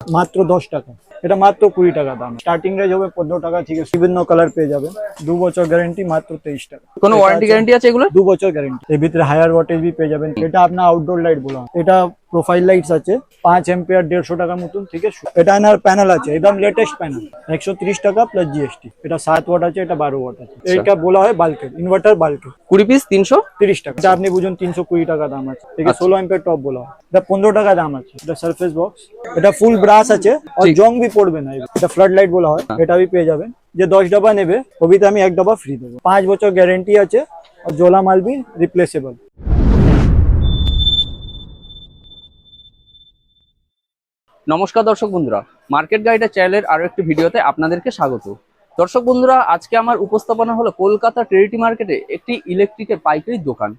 মাত্র দশ টাকা। এটা মাত্র কুড়ি টাকা দাম। স্টার্টিং রেঞ্জ হবে পনেরো টাকা থেকে বিভিন্ন কালার পেয়ে যাবেন দু বছর গ্যারেন্টি মাত্র তেইশ টাকা। কোনো ওয়ারেন্টি গ্যারান্টি আছে এগুলো দু বছর গ্যারেন্টি এর ভিতরে হায়ার ওয়াটেজ বি পেয়ে যাবেন। এটা আপনার আউটডোর লাইট বলা। এটা প্রোফাইল লাইটস আছে। পাঁচ এম্পিয়ার দেড়শো টাকার মতন আছে? এটা এনার প্যানেল আছে। একদম লেটেস্ট প্যানেল একশো ত্রিশ টাকা প্লাস জিএসটি এটা সাত ওয়াট আছে এটা বারো ওয়াট আছে। এটা বলা হয় বাল্কের ইনভার্টার বাল্কের কুড়ি পিস তিনশো? তিরিশ টাকা। এটা আপনি বুঝুন তিনশো কুড়ি টাকা দাম আছে। এটা ষোলো এম্পের টপ বলা হয়। এটা পনেরো টাকা দাম আছে। এটা সারফেস বক্স এটা ফুল ব্রাশ আছে। আর জং বি পড়বে না। এটা ফ্লাড লাইট বলা হয়। এটা বি পেয়ে যাবেন। যে দশ ডাবা নেবে ওবিতে আমি এক ডাবা ফ্রি দেবো। পাঁচ বছর গ্যারেন্টি আছে। আর জোলা মাল বি রিপ্লেসেবল নমস্কার দর্শক বন্ধুরা। মার্কেট গাইডের চ্যানেলের আরও একটি ভিডিওতে আপনাদেরকে স্বাগত। দর্শক বন্ধুরা আজকে আমার উপস্থাপনা হলো কলকাতা ট্রেরিটি মার্কেটে একটি ইলেকট্রিকের পাইকারি দোকান।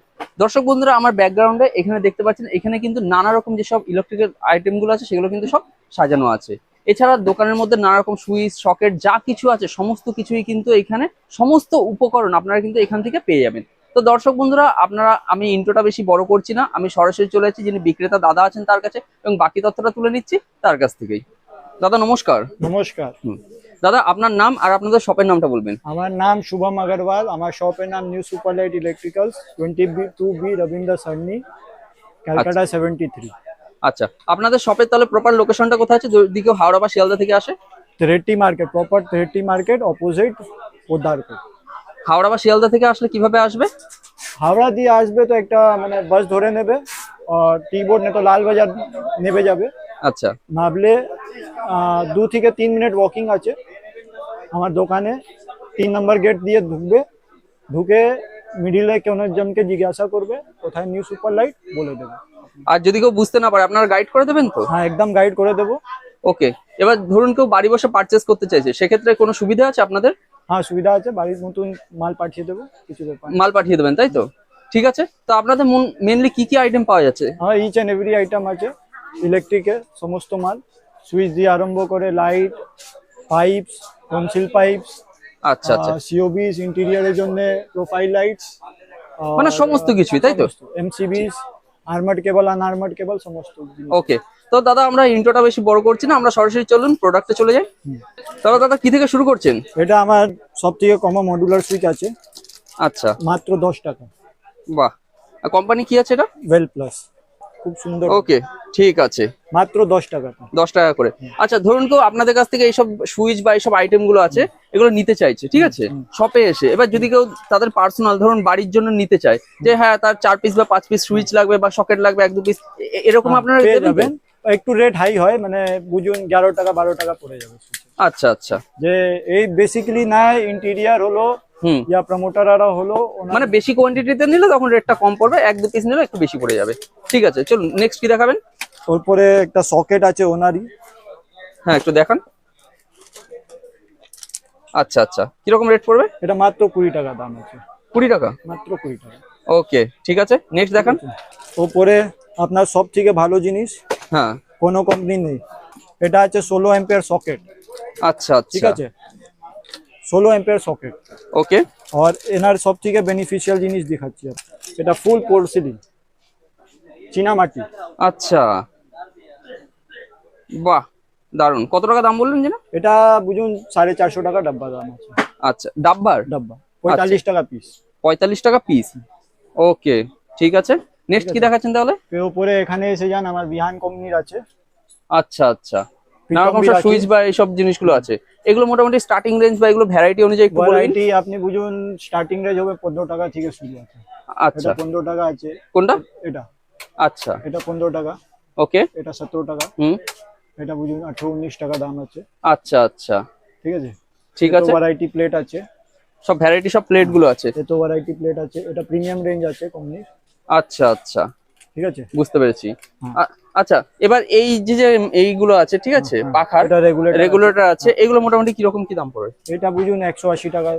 দর্শক বন্ধুরা আমার ব্যাকগ্রাউন্ডে এখানে দেখতে পাচ্ছেন এখানে কিন্তু নানা রকম যেসব ইলেকট্রিকের আইটেমগুলো আছে সেগুলো কিন্তু সব সাজানো আছে। এছাড়া দোকানের মধ্যে নানা রকম সুইচ সকেট যা কিছু আছে সমস্ত কিছুই কিন্তু এখানে সমস্ত উপকরণ আপনারা কিন্তু এখান থেকে পেয়ে যাবেন। তো দর্শক বন্ধুরা আপনারা আমি ইন্ট্রোটা বেশি বড় করছি না আমি সরাসরি চলে যাচ্ছি যিনি বিক্রেতা দাদা আছেন তার কাছে এবং বাকি তথ্যটা তুলে নিচ্ছি তার কাছ থেকেই। দাদা নমস্কার। নমস্কার। দাদা আপনার নাম আর আপনাদের শপের নামটা বলবেন। আমার নাম শুভম আগরওয়াল আমার শপের নাম new super light electricals twenty B two B Rabindra Sarani Calcutta seventy three আচ্ছা আপনাদের শপের তাহলে প্রপার লোকেশনটা কোথায় আছে? যদি কেউ হাওড়া বা শিয়ালদা থেকে আসে? থ্রেটি মার্কেট প্রপার থ্রেটি মার্কেট অপোজিট পোদারপুর হাওড়া বা শিয়ালদা থেকে আসলে কীভাবে আসবে? হাওড়া দিয়ে আসবে তো একটা মানে বাস ধরে নেবে আর টি বোর্ড নেই তো লালবাজার নেবে যাবে। আচ্ছা। আহ, দু থেকে তিন মিনিট ওয়াকিং আছে। আমার দোকানে তিন নম্বর গেট দিয়ে ঢুকবে। ঢুকে মিডিলে কোনো জনকে জিজ্ঞাসা করবে কোথায় নিউ সুপার লাইট বলে দেবে। আর যদি কেউ বুঝতে না পারে আপনারা গাইড করে দেবেন তো? হ্যাঁ একদম গাইড করে দেবো। ওকে এবার ধরুন কেউ বাড়ি বসে পারচেস করতে চাইছে সেক্ষেত্রে কোনো সুবিধা আছে আপনাদের? হ্যাঁ সুবিধা আছে বাড়ির নতুন মাল পাঠিয়ে দেবো কিছু ব্যাপার মাল পাঠিয়ে দেবেন তাই তো? ঠিক আছে তো আপনাদের মেনলি কি কি আইটেম পাওয়া যাচ্ছে? হ্যাঁ ইচ অ্যান্ড এভরি আইটেম আছে ইলেকট্রিকের সমস্ত মাল সুইচ দিয়ে আরম্ভ করে লাইট পাইপস কনসিল পাইপস আচ্ছা আচ্ছা। সিওবিস ইন্টেরিয়রের জন্য প্রোফাইল লাইটস মানে সমস্ত কিছুই তাই তো? এমসিবিস আর্মার্ড কেবল আনআর্মার্ড কেবল সমস্ত ওকে তো দাদা আমরা ইন্ট্রোটা বেশি বড় করছি না আমরা সরাসরি চলুন প্রোডাক্টে চলে যাই। তাহলে দাদা কি থেকে শুরু করছেন? এটা আমার সব থেকে কম মডুলার সুইচ আছে। আচ্ছা। মাত্র দশ টাকা। বাহ। কোম্পানি কি আছে এটা? ওয়েল প্লাস খুব সুন্দর। ওকে ঠিক আছে। মাত্র দশ টাকা দশ টাকা করে। আচ্ছা ধরুন কেউ আপনাদের কাছ থেকে এইসব সুইচ বা এইসব আইটেমগুলো আছে এগুলো নিতে চাইছে ঠিক আছে? শপে এসে এবার যদি কেউ তাদের পার্সোনাল ধরুন বাড়ির জন্য নিতে চায় যে হ্যাঁ তার চার পিস বা পাঁচ পিস সুইচ লাগবে বা সকেট লাগবে এক দু পিস এরকম আপনারা পেয়ে দেবেন একটু রেট হাই হয় মানে বুঝুন এগারো টাকা বারো টাকা পড়ে যাবে আচ্ছা আচ্ছা। যে এই বেসিক্যালি নাই ইন্টেরিয়ার হলো ইয়া প্রমোটাররা হলো মানে বেশি কোয়ান্টিটিতে নিলে তখন রেটটা কম পড়বে এক দু পিস নিলে একটু বেশি পড়ে যাবে। ঠিক আছে চলুন নেক্সট কি দেখাবেন? তারপরে একটা সকেট আছে ওনারই। হ্যাঁ একটু দেখান। আচ্ছা আচ্ছা। কীরকম রেট পড়বে? এটা মাত্র কুড়ি টাকা দাম আছে। কুড়ি টাকা? মাত্র কুড়ি টাকা। ওকে ঠিক আছে। নেক্সট দেখান। ওপরে আপনার সব থেকে ভালো জিনিস হ্যাঁ। কোনো কোম্পানি নেই। এটা আছে ষোলো এম্পিয়ার সকেট আচ্ছা ঠিক আচ্ছা আছে? ষোলো এম্পিয়ার সকেট ওকে আর এনার সব থেকে বেনিফিশিয়াল জিনিস দেখাচ্ছি এটা ফুল পোর্সিলিন চীনা মাটি আচ্ছা বাহ দারুণ কত টাকা দাম বললেন যেন এটা বুঝুন সাড়ে চারশো টাকা ডাব্বা দাম আছে। আচ্ছা ডাব্বার ডাব্বা পঁয়তাল্লিশ টাকা পিস পঁয়তাল্লিশ টাকা পিস ওকে ঠিক আছে। নেক্সট কি দেখাচ্ছেন তাহলে? উপরে এখানে এসে যান আমার বিহান কোম্পানির আছে। আচ্ছা আচ্ছা। নানা রকম সুইচ বা এইসব জিনিসগুলো আছে। এগুলো মোটামুটি স্টার্টিং রেঞ্জ বা এগুলো ভ্যারাইটি অনুযায়ী একটু ভ্যারাইটি আপনি বুঝুন স্টার্টিং রেঞ্জ হবে পনেরো টাকা থেকে শুরু আছে। আচ্ছা। এটা পনেরো টাকা আছে। কোনটা? এটা। আচ্ছা। এটা পনেরো টাকা। ওকে। এটা সতেরো টাকা। হুম। এটা বুঝুন আঠারো উনিশ টাকা দাম আছে। আচ্ছা আচ্ছা। ঠিক আছে? ঠিক আছে। ভ্যারাইটি প্লেট আছে। সব ভ্যারাইটি সব প্লেটগুলো আছে। এতো ভ্যারাইটি প্লেট আছে। এটা প্রিমিয়াম রেঞ্জ আছে কোম্পানির আচ্ছা আচ্ছা। ঠিক আছে? বুঝতে পেরেছি। আ- আচ্ছা এবার এই যে যে এইগুলো আছে ঠিক আছে পাখার এটা রেগুলেটর আছে। এগুলো মোটামুটি কীরকম কি দাম পড়ে? এটা বুঝুন একশো আশি টাকা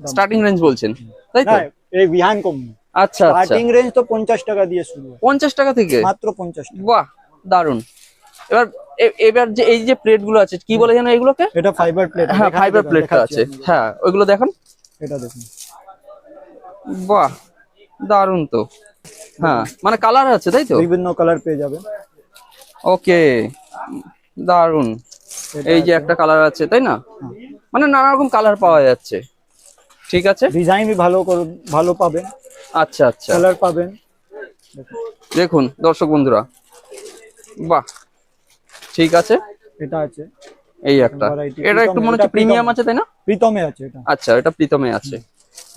স্টার্টিং রেঞ্জ বলছেন তাই তো? এই বিহান কোম্পানি আচ্ছা আচ্ছা। স্টার্টিং রেঞ্জ তো পঞ্চাশ টাকা দিয়ে শুরু পঞ্চাশ টাকা থেকে? মাত্র পঞ্চাশ টাকা। বাহ দারুণ এবার এবার যে এই যে প্লেটগুলো আছে কি বলে জানো এগুলোকে? এটা ফাইবার প্লেট হ্যাঁ ফাইবার প্লেটটা আছে। হ্যাঁ ওইগুলো দেখান। এটা দেখুন। বাহ দারুণ তো। হ্যাঁ মানে কালার আছে তাই তো? বিভিন্ন কালার পেয়ে যাবেন। ওকে দারুণ। এই যে একটা কালার আছে তাই না। মানে নানা রকম কালার পাওয়া যাচ্ছে। ঠিক আছে? ডিজাইন ভালো ভালো পাবেন। আচ্ছা আচ্ছা। কালার পাবেন। দেখুন দর্শক বন্ধুরা। বাহ! ঠিক আছে? এটা আছে। এই একটা। এটা একটু মনে হচ্ছে প্রিমিয়াম আছে তাই না? প্রীতমে আছে এটা। আচ্ছা এটা প্রীতমে আছে।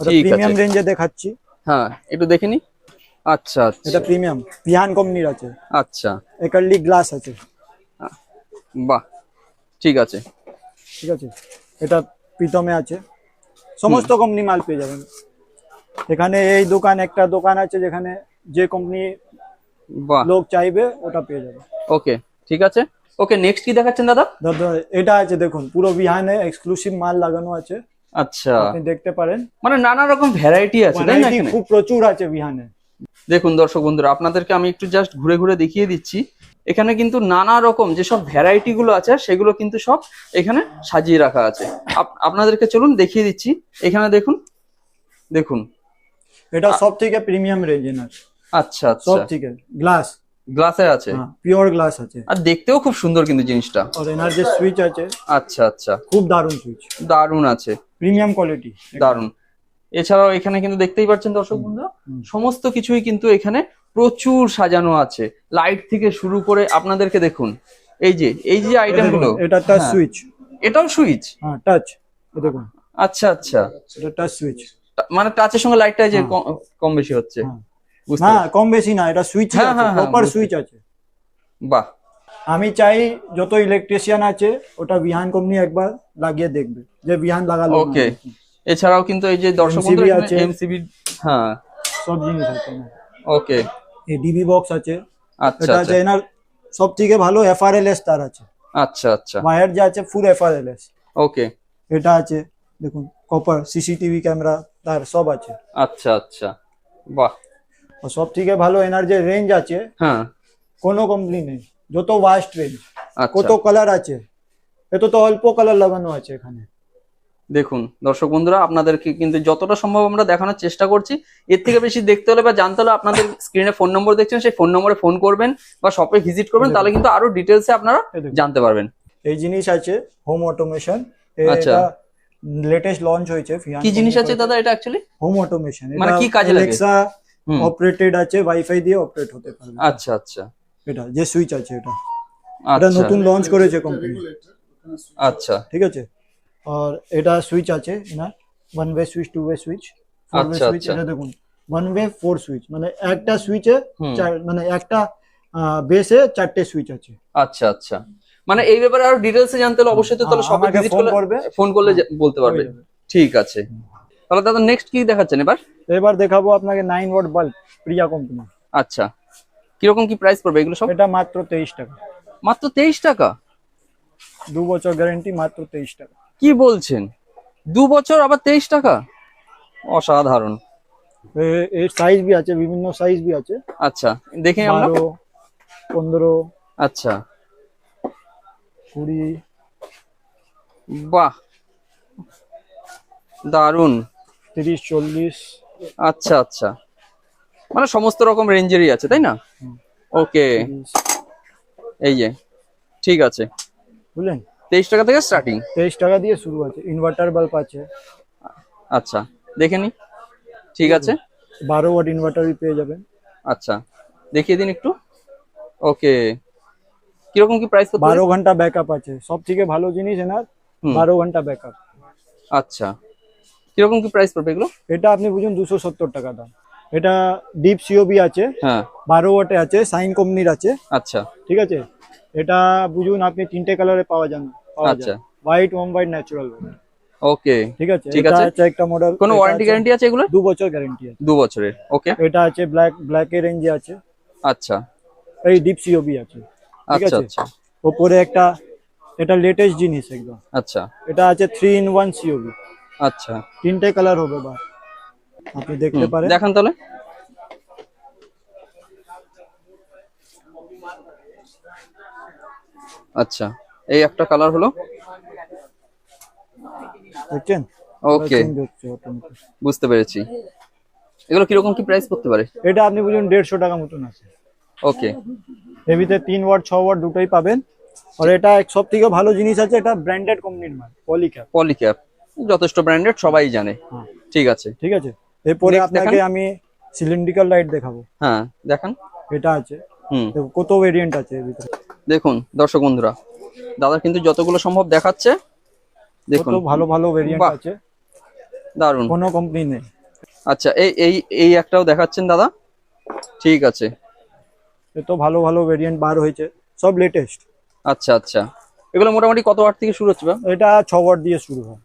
ঠিক প্রিমিয়াম রেঞ্জে দেখাচ্ছি। হ্যাঁ একটু দেখে নি। আচ্ছা আচ্ছা। এটা প্রিমিয়াম পিহান কোম্পানির আছে। আচ্ছা। একারলি গ্লাস আছে। বাহ ঠিক আছে। ঠিক আছে? এটা প্রীতমে আছে। সমস্ত কোম্পানি মাল পেয়ে যাবেন। এখানে এই দোকান একটা দোকান আছে যেখানে যে কোম্পানি লোক চাইবে ওটা পেয়ে যাবে ওকে ঠিক আছে। ওকে নেক্সট কি দেখাচ্ছেন দাদা? দাদা এটা আছে দেখুন পুরো বিহানে এক্সক্লুসিভ মাল লাগানো আছে। আচ্ছা। আপনি দেখতে পারেন। মানে নানা রকম ভ্যারাইটি আছে তাই না খুব প্রচুর আছে বিহানে দেখুন দর্শক বন্ধুরা আপনাদেরকে আমি একটু জাস্ট ঘুরে ঘুরে দেখিয়ে দিচ্ছি। এখানে কিন্তু নানা রকম যেসব ভ্যারাইটি গুলো আছে সেগুলো কিন্তু সব এখানে সাজিয়ে রাখা আছে। আপনাদেরকে চলুন দেখিয়ে দিচ্ছি। এখানে দেখুন দেখুন। এটা সব থেকে প্রিমিয়াম রেঞ্জ না আচ্ছা সব আচ্ছা। থেকে গ্লাস গ্লাসে আছে? পিওর গ্লাস আছে। আর দেখতেও খুব সুন্দর কিন্তু জিনিসটা। আর এনার যে সুইচ আছে আচ্ছা আচ্ছা। খুব দারুণ সুইচ দারুণ আছে। প্রিমিয়াম কোয়ালিটি দারুণ। এছাড়াও এখানে কিন্তু দেখতেই পাচ্ছেন দর্শক বন্ধুরা সমস্ত কিছুই কিন্তু এখানে প্রচুর সাজানো আছে। লাইট থেকে শুরু করে আপনাদেরকে দেখুন। এই যে এই যে আইটেমগুলো এটা টাচ হ্যাঁ। সুইচ এটাও সুইচ হ্যাঁ টাচ দেখুন। আচ্ছা আচ্ছা। এটা টাচ সুইচ মানে টাচের সঙ্গে লাইটটা যে হ্যাঁ। কম- বেশি হচ্ছে। হ্যাঁ। কম বেশি না এটা সুইচ হ্যাঁ, হ্যাঁ, হ্যাঁ, প্রপার সুইচ আছে। বাহ। আমি চাই যত ইলেকট্রিশিয়ান আছে ওটা বিহান কোম্পানি একবার লাগিয়ে দেখবে যে বিহান লাগালো ওকে এছাড়াও কিন্তু এই যে দর্শক আছে। এমসিবি হ্যাঁ। সব জিনিস আছে ওকে। এই ডিবি বক্স আছে। আচ্ছা এটা আচ্ছা। এনার সব থেকে ভালো এফআরএলএস তার আছে। আচ্ছা আচ্ছা। ওয়্যার যে আছে ফুল এফআরএলএস ওকে। এটা আছে দেখুন কপার সিসিটিভি ক্যামেরা তার সব আছে। আচ্ছা আচ্ছা। বাহ। সব থেকে ভালো এনার যে রেঞ্জ আছে। হ্যাঁ। কোনো কোম্পানি নেই। যত ওয়াস্ট রেঞ্জ আচ্ছা। কত কালার আছে। এত তো অল্প কালার লাগানো আছে এখানে। দেখুন দর্শক বন্ধুরা আপনাদেরকে কিন্তু যতটা সম্ভব আমরা দেখানোর চেষ্টা করছি। এর থেকে বেশি দেখতে হলে বা জানতে হলে আপনাদের স্ক্রিনে ফোন নম্বর দেখছেন সেই ফোন নম্বরে ফোন করবেন বা শপে ভিজিট করবেন তাহলে কিন্তু আরও ডিটেলসে আপনারা জানতে পারবেন। এই জিনিস আছে হোম অটোমেশন আচ্ছা। লেটেস্ট লঞ্চ হয়েছে কি জিনিস আছে দাদা এটা অ্যাকচুয়ালি হোম অটোমেশন মানে কি কাজে লাগে? এলেক্সা অপারেটেড আছে ওয়াইফাই দিয়ে অপারেট হতে পারবে। আচ্ছা আচ্ছা। এটা যে সুইচ আছে এটা। এটা আচ্ছা। নতুন লঞ্চ করেছে কোম্পানি আচ্ছা। ঠিক আছে? আর এটা সুইচ আছে না? One way switch two way switch four way switch. এটা দেখুন। ওয়ান ওয়ে ফোর সুইচ মানে একটা সুইচে। মানে একটা বেসে চারটে সুইচ আছে। আচ্ছা আচ্ছা। মানে এই ব্যাপারে আরও ডিটেলসে জানতে হলে অবশ্যই তো তাহলে আমাকে ভিজিট ফোন করলে করবে। ফোন করলে বলতে পারবে। ঠিক আছে। তাহলে দাদা নেক্সট কি দেখাচ্ছেন এবার? এবার দেখাবো আপনাকে nine watt bulb Priya company আচ্ছা। কীরকম কি প্রাইস পড়বে? এগুলো সব? এটা মাত্র তেইশ টাকা। মাত্র তেইশ টাকা? দু বছর গ্যারেন্টি মাত্র তেইশ টাকা। কি বলছেন? দু বছর আবার তেইশ টাকা? অসাধারণ। এর সাইজ भी আছে বিভিন্ন সাইজ বি আছে। আচ্ছা দেখে আমরা। বারো পনেরো আচ্ছা। কুড়ি। বাহ! দারুণ তিরিশ চল্লিশ। আচ্ছা আচ্ছা। মানে সমস্ত রকম রেঞ্জেরই আছে তাই না? ওকে এই যে ঠিক আছে। বুঝলেন? তেইশ টাকা থেকে স্টার্টিং তেইশ টাকা দিয়ে শুরু আছে ইনভার্টার বাল্ব আছে। আচ্ছা দেখে নি। ঠিক আছে। বারো ওয়াট ইনভার্টারই পেয়ে যাবেন। আচ্ছা দেখিয়ে দিন একটু। ওকে কীরকম কি প্রাইস বারো ঘণ্টা ব্যাকআপ আছে। সব থেকে ভালো জিনিস এনার। বারো ঘণ্টা ব্যাকআপ আচ্ছা। কীরকম কি প্রাইস পড়বে এগুলো? এটা আপনি বুঝুন দুশো সত্তর টাকা দাম। এটা ডিপ সিওবি আছে হ্যাঁ। বারো ওয়াটে আছে সাইন কোম্পানির আছে। আচ্ছা। ঠিক আছে? এটা বুঝুন আপনি তিনটে কালারে পাওয়া যান আচ্ছা। White warm white natural okay ঠিক আছে? ঠিক আছে। একটা মডেল কোনো ওয়ারেন্টি গ্যারান্টি আছে এগুলো দু বছর গ্যারান্টি আছে। দু বছরের। ওকে এটা আছে ব্ল্যাক ব্ল্যাক এর রেঞ্জে আছে। আচ্ছা। এই ডিপ সিওবি আছে। ঠিক আচ্ছা আছে? আচ্ছা। ওপরে একটা এটা লেটেস্ট জিনিস একদম। আচ্ছা। এটা আছে থ্রি ইন ওয়ান সিওবি আচ্ছা। তিনটে কালার হবে বা। আপনি দেখতে পারেন। দেখান তাহলে। আচ্ছা এই একটা কালার হলো। দেখছেন? ওকে। বুঝতে পেরেছি। এগুলো কীরকম কি প্রাইস করতে পারে? এটা আপনি বুঝুন দেড়শো টাকা মতন আছে। ওকে। হেভিতে তিন ওয়াট ছ ওয়াট দুটোই পাবেন। আর এটা এক সব থেকে ভালো জিনিস আছে এটা ব্র্যান্ডেড কোম্পানির মাল পলিক্যাপ পলিক্যাপ যথেষ্ট ব্র্যান্ডেড সবাই জানে। হ্যাঁ। ঠিক আছে। ঠিক আছে? এরপরে আপনাকে আমি সিলিন্ড্রিক্যাল লাইট দেখাবো। হ্যাঁ দেখান। এটা আছে। হুম। কত ভেরিয়েন্ট আছে এর ভিতরে। দেখুন দর্শক বন্ধুরা দাদা কিন্তু যতগুলো সম্ভব দেখাচ্ছে দেখুন। কত ভালো ভালো ভেরিয়েন্ট আছে। দারুণ কোনো কোম্পানি নেই। আচ্ছা এই এই এই একটাও দেখাচ্ছেন দাদা? ঠিক আছে। এত ভালো ভালো ভেরিয়েন্ট বার হয়েছে সব লেটেস্ট আচ্ছা আচ্ছা। এগুলো মোটামুটি কত ওয়াট থেকে শুরু হচ্ছে এটা ছ ওয়াট দিয়ে শুরু হয়।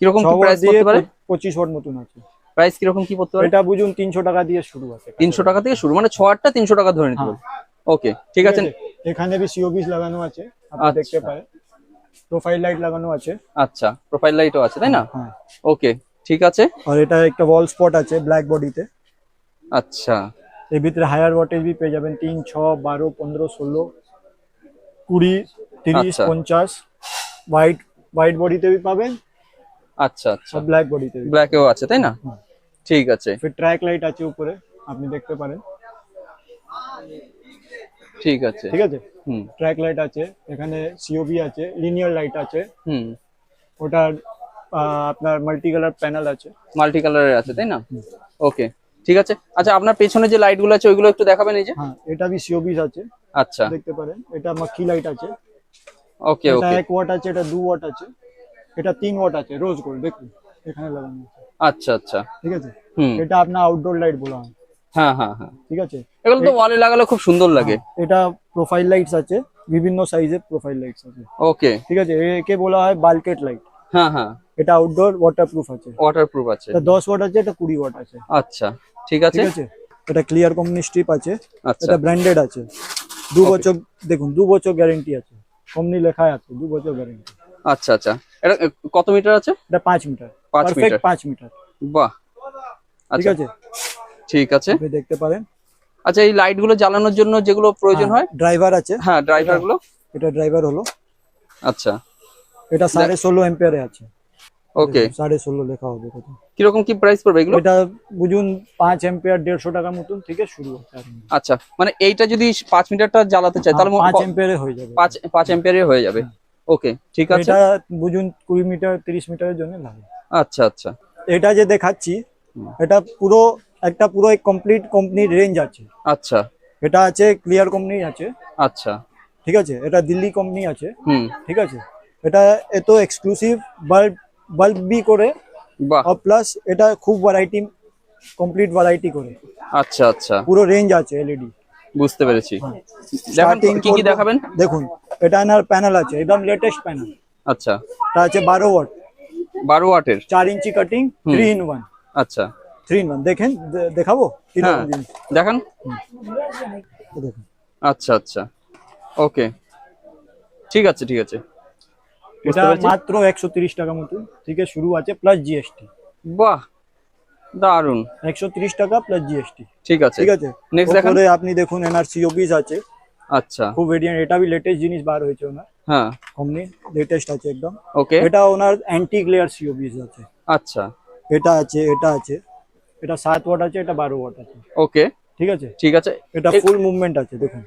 কীরকম প্রাইস পড়তে পারে? প- পঁচিশ ওয়াট মতন আছে। প্রাইস কীরকম কি পড়তে পারে? এটা বুঝুন তিনশো টাকা দিয়ে শুরু আছে। তিনশো টাকা থেকে শুরু মানে ছ আটটা তিনশো টাকা ধরে নিতে হ্যাঁ। হবে ওকে ঠিক আছে। এখানে বি সিওবিস লাগানো আছে আপনি আচ্ছা। দেখতে পারেন। প্রোফাইল লাইট লাগানো আছে। আচ্ছা প্রোফাইল লাইটও আছে তাই না? হ্যাঁ। ওকে ঠিক আছে। আর এটা একটা ওয়াল স্পট আছে ব্ল্যাক বডিতে আচ্ছা। এর ভিতরে হায়ার ওয়াটেজ বি পেয়ে যাবেন তিন ছ বারো পনেরো ষোলো কুড়ি তিরিশ আচ্ছা। পঞ্চাশ। হোয়াইট হোয়াইট বডিতে বি পাবেন। আচ্ছা আচ্ছা। ব্ল্যাক বডিতে ব্ল্যাকেও আছে তাই না? হুম। ঠিক আছে। ট্র্যাক লাইট আছে উপরে আপনি দেখতে পারেন। ঠিক আছে। ঠিক আছে? হুম। ট্র্যাক লাইট আছে এখানে সিওবি আছে লিনিয়ার লাইট আছে। হুম। ওটার আপনার মাল্টি কালার প্যানেল আছে। মাল্টি কালারের আছে তাই না? ওকে ঠিক আছে। আচ্ছা আপনার পেছনে যে লাইটগুলো আছে ওইগুলো একটু দেখাবেন এই যে। হ্যাঁ এটা বি সিওবিস আছে। আচ্ছা। দেখতে পারেন এটা মাক্কি লাইট আছে। ওকে ওকে এটা ওকে। এক ওয়াট আছে এটা দু ওয়াট আছে। এটা তিন ওয়াট আছে রোজ গোল্ড দেখুন। এখানে লাগানো আচ্ছা আচ্ছা। ঠিক আছে? এটা আপনার আউটডোর লাইট বলা হয়। হ্যাঁ হ্যাঁ হ্যাঁ। ঠিক আছে? এগুলো তো ওয়ালে লাগালে খুব সুন্দর লাগে। এটা প্রোফাইল লাইটস আছে বিভিন্ন সাইজের প্রোফাইল লাইটস আছে। ওকে ঠিক আছে? একে বলা হয় বালকেট লাইট হ্যাঁ হ্যাঁ। এটা আউটডোর ওয়াটারপ্রুফ আছে। ওয়াটারপ্রুফ আছে। এটা দশ ওয়াট আছে এটা কুড়ি ওয়াট আছে। আচ্ছা ঠিক আছে? ঠিক আছে? এটা ক্লিয়ার কোম্পানি স্ট্রিপ আছে। আচ্ছা। এটা ব্র্যান্ডেড আছে। দু বছর দেখুন দু বছর গ্যারেন্টি আছে। কোম্পানি লেখা আছে দু বছর গ্যারেন্টি আচ্ছা আচ্ছা। এটা কত মিটার আছে? এটা পাঁচ মিটার পাঁচ মিটার। পাঁচ মিটার। বাহ। ঠিক আচ্ছা। আছে? ঠিক আছে। দেখতে পারেন। আচ্ছা এই লাইটগুলো জ্বালানোর জন্য যেগুলো প্রয়োজন হয় ড্রাইভার আছে। হ্যাঁ ড্রাইভারগুলো এটা ড্রাইভার হলো। আচ্ছা। এটা সাড়ে ষোলো এম্পিয়ারে আছে। ওকে। সাড়ে ষোলো লেখা হবে কীরকম কি প্রাইস পড়বে এগুলো? এটা বুঝুন পাঁচ এম্পিয়ার দেড়শো টাকার মতন থেকে শুরু। আচ্ছা মানে এইটা যদি পাঁচ মিটারটা জ্বালাতে চাই তাহলে হ্যাঁ, পাঁচ ক- এম্পিয়ারে হয়ে যাবে। পাঁচ পাঁচ এম্পিয়ারে হয়ে যাবে। ওকে ঠিক আছে। এটা বুঝুন কুড়ি মিটার তিরিশ মিটারের জন্য লাগে আচ্ছা আচ্ছা। এটা যে দেখাচ্ছি এটা পুরো একটা পুরো কমপ্লিট কোম্পানির রেঞ্জ আছে। আচ্ছা। এটা আছে ক্লিয়ার কোম্পানি আছে। আচ্ছা। ঠিক আছে? এটা দিল্লি কোম্পানি আছে। হুম। ঠিক আছে? এটা এত এক্সক্লুসিভ বাল্ব বাল্ব বি করে আর প্লাস এটা খুব ভ্যারাইটি কমপ্লিট ভ্যারাইটি করে। আচ্ছা আচ্ছা। পুরো রেঞ্জ আছে এলইডি বুঝতে পেরেছি। দেখান কি কি দেখাবেন? দেখুন এটা এনার প্যানেল আছে একদম লেটেস্ট প্যানেল আচ্ছা। এটা আছে বারো ওয়াট বারো ওয়াটের? চার inch cutting three in one আচ্ছা। থ্রি ইন ওয়ান দেখেন দেখাবো? হ্যাঁ। দেখান। আচ্ছা আচ্ছা। ওকে। ঠিক আছে ঠিক আছে। এটা মাত্র একশো তিরিশ টাকা মতন থেকে শুরু আছে প্লাস জিএসটি বাহ! দারুণ একশো তিরিশ টাকা প্লাস জিএসটি ঠিক আছে। ঠিক আছে? Next দেখান। আপনি দেখুন এনার সিওপিস আছে। আচ্ছা। খুব ভেরিয়েন্ট এটা লেটেস্ট জিনিস বার হয়েছে ওনার। হ্যাঁ। কোম্পানি লেটেস্ট আছে একদম। ওকে এটা ওনার অ্যান্টি গ্লেয়ার সিওপিস আছে। আচ্ছা। এটা আছে এটা আছে। এটা সাত ওয়াট আছে এটা বারো ওয়াট আছে। ওকে ঠিক আছে? ঠিক আছে। এটা ফুল মুভমেন্ট আছে দেখুন।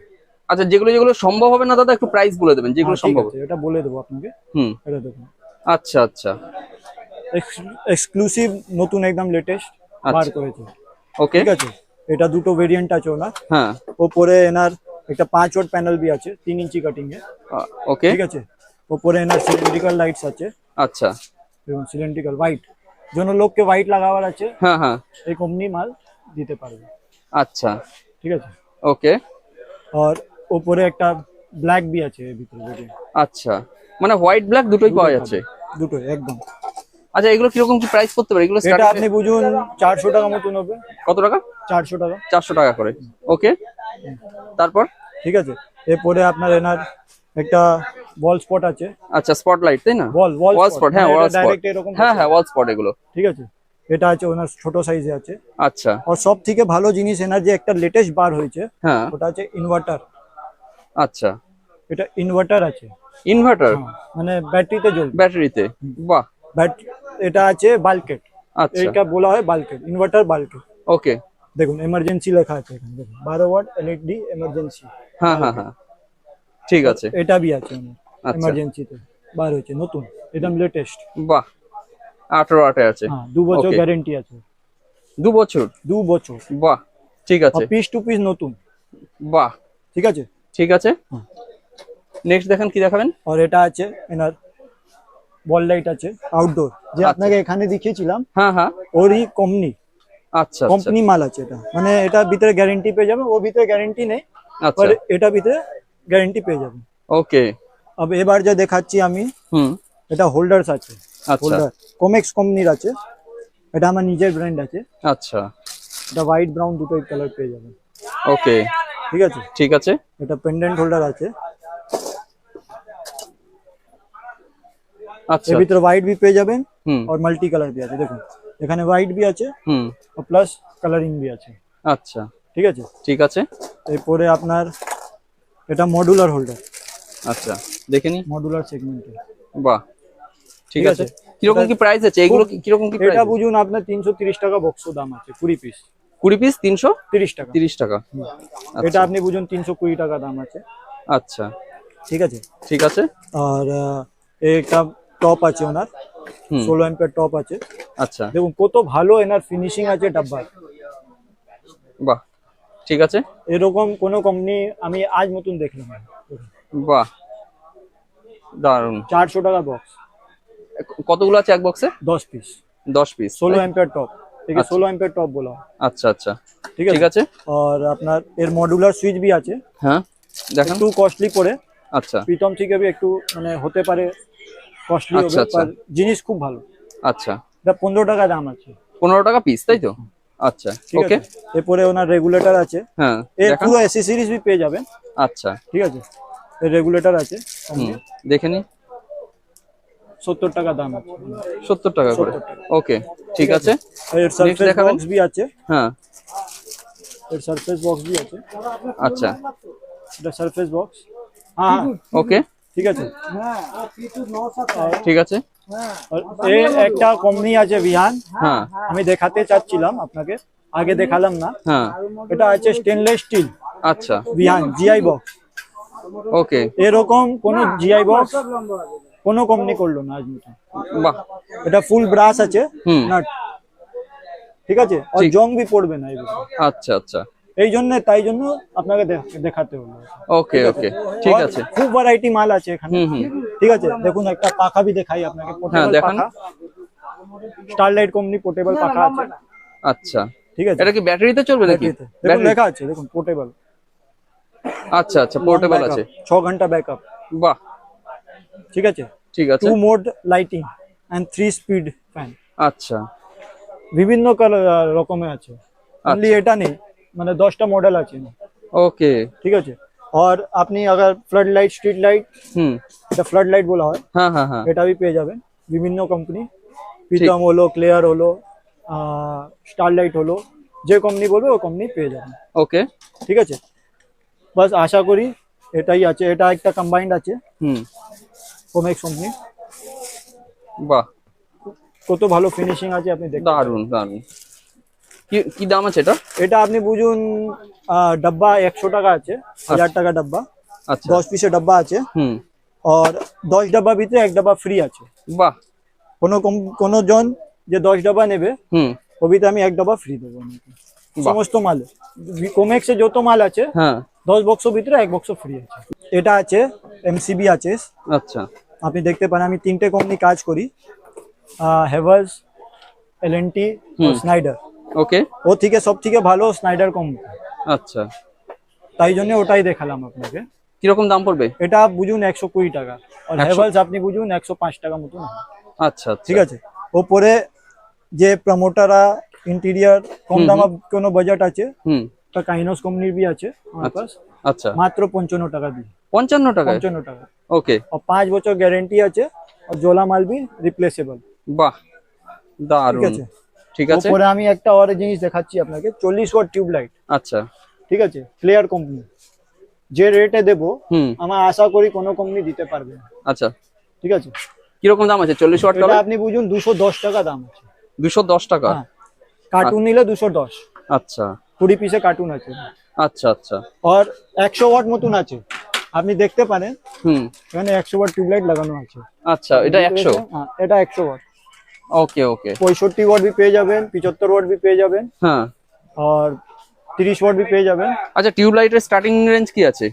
আচ্ছা যেগুলো যেগুলো সম্ভব হবে না দাদা একটু প্রাইস বলে দেবেন যেগুলো হ্যাঁ, সম্ভব এটা বলে দেবো আপনাকে। হুম। এটা দেখুন। আচ্ছা আচ্ছা। এক্সক্লুসিভ নতুন একদম লেটেস্ট বার আচ্ছা। করেছে। ওকে ঠিক আছে? এটা দুটো ভেরিয়েন্ট আছে ওনার। হ্যাঁ। ওপরে এনার একটা পাঁচ ওয়াট প্যানেল বি আছে তিন ইঞ্চি কাটিং এ ওকে ঠিক আছে? ওপরে এনার সিলিন্ড্রিক্যাল লাইটস আছে। আচ্ছা। এবং সিলিন্ড্রিক্যাল হোয়াইট জন্য লোককে হোয়াইট লাগাবার আছে। হ্যাঁ হ্যাঁ। এই কোম্পানি মাল দিতে পারবে। আচ্ছা। ঠিক আছে? ওকে আর ওপরে একটা ব্ল্যাক বি আছে ভিতরে। আচ্ছা। মানে হোয়াইট ব্ল্যাক দুটোই পাওয়া যাচ্ছে? দুটো একদম। আচ্ছা এগুলো কীরকম কি প্রাইস করতে পারে? এগুলো এটা আপনি বুঝুন চারশো টাকা মতন হবে। কত টাকা? চারশো টাকা। চারশো টাকা করে। ওকে তারপর? ঠিক আছে। এরপরে আপনার এনার একটা বল স্পট আছে। আচ্ছা স্পটলাইট তাই না? বল বল ওয়াল স্পট হ্যাঁ ওয়াল স্পট হ্যাঁ হ্যাঁ ওয়াল স্পট এগুলো। ঠিক আছে। এটা আছে ওনার ছোট সাইজে আছে। আচ্ছা। আর সব থেকে ভালো জিনিস এনার যে একটা লেটেস্ট বার হয়েছে হ্যাঁ। ওটা আছে ইনভার্টার আচ্ছা। এটা ইনভার্টার আছে। ইনভার্টার হ্যাঁ, মানে ব্যাটারিতে জ্বলবে। ব্যাটারিতে? বাহ। ব্যাট এটা আছে বাল্কেট আচ্ছা। এটা বলা হয় বাল্কেট ইনভার্টার বাল্কেট ওকে দেখুন এমার্জেন্সি লেখা আছে এখানে দেখুন বারো ওয়াট এলইডি এমার্জেন্সি হ্যাঁ হ্যাঁ হ্যাঁ। ঠিক আছে। এটা বি আছে আমার আচ্ছা। এমার্জেন্সিতে বার হয়েছে নতুন। একদম লেটেস্ট বাহ আঠারো আটে আছে। হ্যাঁ দু বছর. গ্যারেন্টি আছে। দু বছর? দু বছর। বাহ ঠিক আছে। পিস টু পিস নতুন। বাহ। ঠিক আছে? ঠিক আছে। নেক্সট দেখেন কি দেখাবেন? আর এটা আছে এনার বল লাইট আছে আউটডোর যে আচ্ছা। আপনাকে এখানে দেখিয়েছিলাম হ্যাঁ হ্যাঁ। ওরই কোম্পানি আচ্ছা, আচ্ছা। কোম্পানি মাল আছে এটা। মানে এটা ভিতরে গ্যারান্টি পেয়ে যাবে ও ভিতরে গ্যারান্টি নেই আচ্ছা। এটা ভিতরে গ্যারান্টি পেয়ে যাবে। ওকে अब এবার যা দেখাচ্ছি আমি হুম। এটা হোল্ডার্স আছে। হোল্ডার কমেক্স কোম্পানির আছে। এটা আমার নিজের ব্র্যান্ড আছে। আচ্ছা। এটা হোয়াইট ব্রাউন দুটোই কালার পেয়ে যাবে। ওকে ঠিক আছে? ঠিক আছে। এটা পেন্ডেন্ট হোল্ডার আছে। আচ্ছা। এর ভিতরে হোয়াইট ভি পেয়ে যাবেন হুম। আর মাল্টি কালার ভি আছে দেখুন। এখানে হোয়াইট বি আছে হুম। প্লাস কালারিং বি আছে। আচ্ছা। ঠিক আছে? ঠিক আছে। এরপরে আপনার এটা মডুলার হোল্ডার আচ্ছা দেখে নি? মডুলার সেগমেন্ট বাহ ঠিক আছে। কীরকম কি প্রাইস আছে? এগুলো কীরকম কি এটা বুঝুন আপনার 330 টাকা বক্স দাম আছে 20 পিস 20 পিস 330 টাকা। 30 টাকা। আচ্ছা। এটা আপনি বুঝুন 320 টাকা দাম আছে। আচ্ছা। ঠিক আছে? ঠিক আছে। আর একটা টপ আছে ওনার। 16 এমপি টপ আছে। আচ্ছা। দেখুন কত ভালো এনার ফিনিশিং আছে ডাব্বার বাহ ঠিক আছে। এরকম কোনো কোম্পানি আমি আজ মতন দেখলাম। বাহ দারুণ চারশো টাকা বক্স কতগুলো আছে এক বক্সে দশ পিস দশ পিস ষোলো এম্পের টপ ঠিক আছে। ষোলো এম্পের টপ বলা আচ্ছা আচ্ছা। ঠিক ঠিক আছে। আছে আর আপনার এর মডুলার সুইচ বি আছে। হ্যাঁ দেখেন। একটু কস্টলি পড়ে। আচ্ছা। প্রীতম থেকে একটু মানে হতে পারে কস্টলি আচ্ছা, হবে আচ্ছা। জিনিস খুব ভালো। আচ্ছা। এটা পনেরো টাকা দাম আছে। পনেরো টাকা পিস তাই তো? আচ্ছা ওকে এরপরে ওনার রেগুলেটর আছে। হ্যাঁ এর পুরো অ্যাসেসরিজ বি পেয়ে যাবেন। আচ্ছা। ঠিক আছে? এর রেগুলেটর আছে। হুম দেখে নি সত্তর টাকা দাম আছে। সত্তর টাকা করে। ওকে ঠিক আছে। এর সারফেস বক্স বি আছে। হ্যাঁ। এর সারফেস বক্স বি আছে। আচ্ছা। এটা সারফেস বক্স হ্যাঁ হ্যাঁ, ওকে ঠিক আছে। ঠিক আছে। এ একটা কোম্পানি আছে বিহান। হ্যাঁ। আমি দেখাতে চাচ্ছিলাম আপনাকে। আগে দেখালাম না। হ্যাঁ। এটা আছে স্টেনলেস স্টিল আচ্ছা। বিহান জিআই বক্স ওকে। এরকম কোন জিআই বক্স কোন কোম্পানি করল না আজ বাহ। এটা ফুল ব্রাশ আছে। নাট ঠিক আছে? আর জং বি পড়বে না আচ্ছা আচ্ছা। এই জন্য তাই জন্য আপনাকে দেখাতে হলো। ওকে ওকে। ঠিক আছে। খুব ভ্যারাইটি মাল আছে এখানে। ঠিক আছে? দেখুন একটা পাখা বি দেখাই আপনাকে হ্যাঁ, দেখান। স্টারলাইট কোম্পানি পোর্টেবল পাখা আছে। আচ্ছা। ঠিক আছে? এটা কি ব্যাটারিতে চলবে নাকি? দেখুন ব্যাটারি লেখা আছে দেখুন পোর্টেবল আচ্ছা আচ্ছা পোর্টেবল আছে। ছ ঘণ্টা ব্যাকআপ বাহ। ঠিক আছে? ঠিক আছে। Two mode lighting and three speed fan আচ্ছা। বিভিন্ন কালার রকমের আছে। অনলি আচ্ছা। এটা নেই মানে দশটা মডেল আছে। ওকে ঠিক আছে? আর আপনি আগার ফ্লাড লাইট স্ট্রিট লাইট হুম এটা ফ্লাড লাইট বলা হয় হ্যাঁ হ্যাঁ হ্যাঁ এটা भी পেয়ে যাবেন বিভিন্ন কোম্পানি প্রীতম হলো ক্লিয়ার হলো স্টারলাইট হলো যে কোম্পানি বলবে ও কোম্পানি পেয়ে যাবেন ওকে ঠিক আছে বাস আশা করি এটাই আছে এটা একটা কম্বাইন্ড আছে হুম কোমেক্স কোম্পানি বাহ কত ভালো ফিনিশিং আছে আপনি দেখুন দারুণ দারুণ কি দাম আছে এটা? এটা আপনি বুঝুন ডাব্বা একশো টাকা আছে হাজার টাকা ডাব্বা। আচ্ছা। দশ পিসের ডাব্বা আছে। হুম। আর দশ ডাব্বা ভিতরে এক ডাব্বা ফ্রি আছে। বাহ। কোনো কোনো জন যে দশ ডাব্বা নেবে হুম। ও ভিতরে আমি এক ডাব্বা ফ্রি দেবো সমস্ত মাল। কোমেক্সে যত মাল আছে হ্যাঁ। দশ বক্স ভিতরে এক বক্স ফ্রি আছে। এটা আছে এমসিবি আছে। আচ্ছা। আপনি দেখতে পারেন আমি তিনটে কোম্পানি কাজ করি। হেভার্স এল এন টি স্নাইডার ওকে ও থেকে সব থেকে ভালো স্নাইডার কোম্পানি আচ্ছা। তাই জন্য ওটাই দেখালাম আপনাকে। কীরকম দাম পড়বে? এটা বুঝুন একশো কুড়ি টাকা। আর 100 আপনি বুঝুন একশো পাঁচ টাকা মতন। আচ্ছা আচ্ছা। ঠিক আছে? ওপরে যে প্রমোটাররা ইন্টেরিয়ার কম দামা কোনো বাজেট আছে হুম। তা কাইনোস কোম্পানির বি আছে আমার আচ্ছা। আচ্ছা। মাত্র পঞ্চান্ন টাকা দিয়ে। পঞ্চান্ন টাকা পঞ্চান্ন টাকা। ওকে আর পাঁচ বছর গ্যারেন্টি আছে আর জোলা মাল বি রিপ্লেসেবল বাহ ঠিক দারুণ আছে? ঠিক আছে? ওপরে আমি একটা আর জিনিস দেখাচ্ছি আপনাকে চল্লিশ ওয়াট টিউব লাইট আচ্ছা। ঠিক আছে? ক্লিয়ার কোম্পানি যে রেটে দেবো আমার আশা করি কোনো কোম্পানি দিতে পারবে আচ্ছা। ঠিক আছে? কীরকম দাম আছে? চল্লিশ ওয়াট এটা আপনি বুঝুন দুশো দশ টাকা দাম আছে। দুশো দশ টাকা? হ্যাঁ। কার্টুন নিলে দুশো দশ। আচ্ছা। কুড়ি পিসে কার্টুন আছে। আচ্ছা আচ্ছা। আর একশো ওয়াট মতন আছে। আপনি দেখতে পারেন হুম। এখানে একশো ওয়াট টিউবলাইট লাগানো আছে। আচ্ছা এটা একশো? হ্যাঁ এটা একশো ওয়াট। ওকে ওকে পঁয়ষট্টি ওয়াট বি পেয়ে যাবেন পিচাত্তর ওয়াট বি পেয়ে যাবেন হ্যাঁ। আর তিরিশ ওয়াট বি পেয়ে যাবেন। আচ্ছা টিউবলাইটের স্টার্টিং রেঞ্জ কি আছে?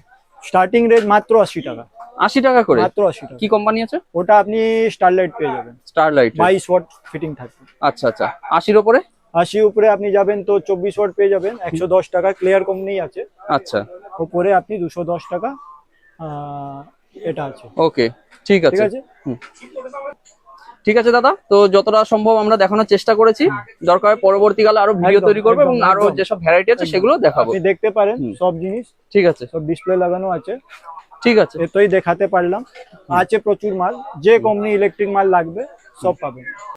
স্টার্টিং রেঞ্জ মাত্র আশি টাকা। আশি টাকা করে? মাত্র আশি টাকা। কি কোম্পানি আছে? ওটা আপনি স্টারলাইট পেয়ে যাবেন। স্টারলাইট বাইশ ওয়াট ফিটিং থাকবে। আচ্ছা আচ্ছা। আশির ওপরে আশি উপরে আপনি যাবেন তো চব্বিশ ওয়াট পেয়ে যাবেন একশো দশ টাকা ক্লিয়ার কোম্পানি আছে। আচ্ছা। উপরে আপনি দুশো দশ টাকা এটা আছে। ওকে ঠিক আছে। ঠিক আছে? ঠিক আছে দাদা? তো যতটা সম্ভব আমরা দেখানোর চেষ্টা করেছি। দরকার পরবর্তীকালে আরও ভিডিও তৈরি করব এবং আরও যেসব ভ্যারাইটি আছে সেগুলো দেখাবো। দেখতে পারেন সব জিনিস। ঠিক আছে। সব ডিসপ্লে লাগানো আছে। ঠিক আছে। এতই দেখাতে পারলাম। আছে প্রচুর মাল। যে কোম্পানি ইলেকট্রিক মাল লাগবে সব পাবেন।